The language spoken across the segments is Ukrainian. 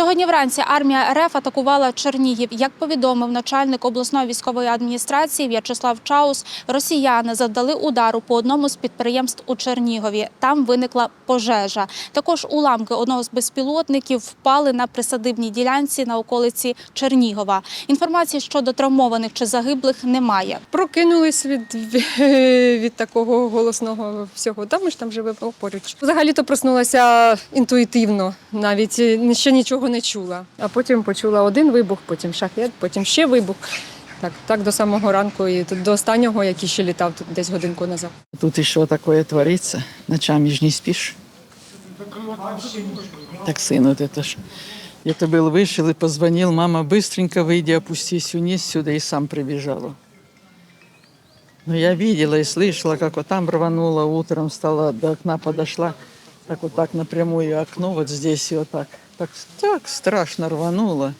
Сьогодні вранці армія РФ атакувала Чернігів. Як повідомив начальник обласної військової адміністрації В'ячеслав Чаус, росіяни завдали удару по одному з підприємств у Чернігові. Там виникла пожежа. Також уламки одного з безпілотників впали на присадибній ділянці на околиці Чернігова. Інформації щодо травмованих чи загиблих немає. Прокинулись від, від такого голосного всього. Та ми ж там живемо поруч. Взагалі-то проснулася інтуїтивно, навіть ще нічого не чула. А потім почула один вибух, потім шахет, потім ще вибух. Так, так до самого ранку і тут до останнього, який ще літав тут десь годинку назад. Тут еще такое творится. Ночами ж не спишь. Так сын вот это ж. Это был вышел и позвонил, мама, быстренько выйди, опустись вниз сюда, и сам прибежала. Но я видела и слышала, как вот там рванула, утром встала, до окна подошла, так вот так напрямую окно, вот здесь и вот так. Так, так страшно рвануло.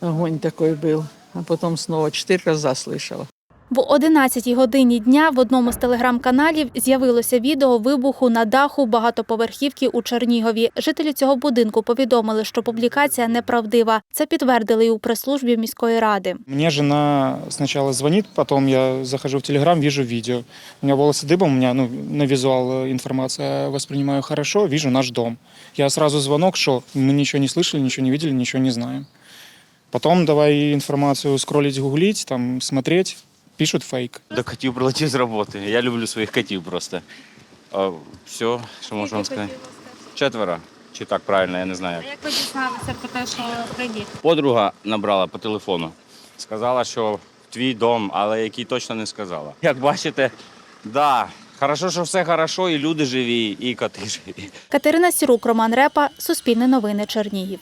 Огонь такой был. А потом снова четыре раза слышала. В 11-й годині дня в одному з телеграм-каналів з'явилося відео вибуху на даху багатоповерхівки у Чернігові. Жителі цього будинку повідомили, що публікація неправдива. Це підтвердили і у прес-службі міської ради. Мне жена сначала звонит, потом я захожу в Телеграм, вижу видео. У меня волосы дыбом, у меня ну, на визуал э, информация воспринимаю хорошо, вижу наш дом. Я сразу звонок, что мы ничего не слышали, ничего не видели, ничего не знаем. Потом давай информацию скроллить, гуглить, там смотреть, пишут фейк. До котів прилетів з роботи. Я люблю своїх котів просто. А, все, що можу вам сказати. Четверо. Чи так правильно, я не знаю. як. Як ви дізналися про те, що прийдіть? Подруга набрала по телефону. Сказала, що твій дом, але який точно не сказала. Як бачите, да, хорошо, що все хорошо, і люди живі, і коти живі. Катерина Сірук, Роман Репа, Суспільне новини Чернігів.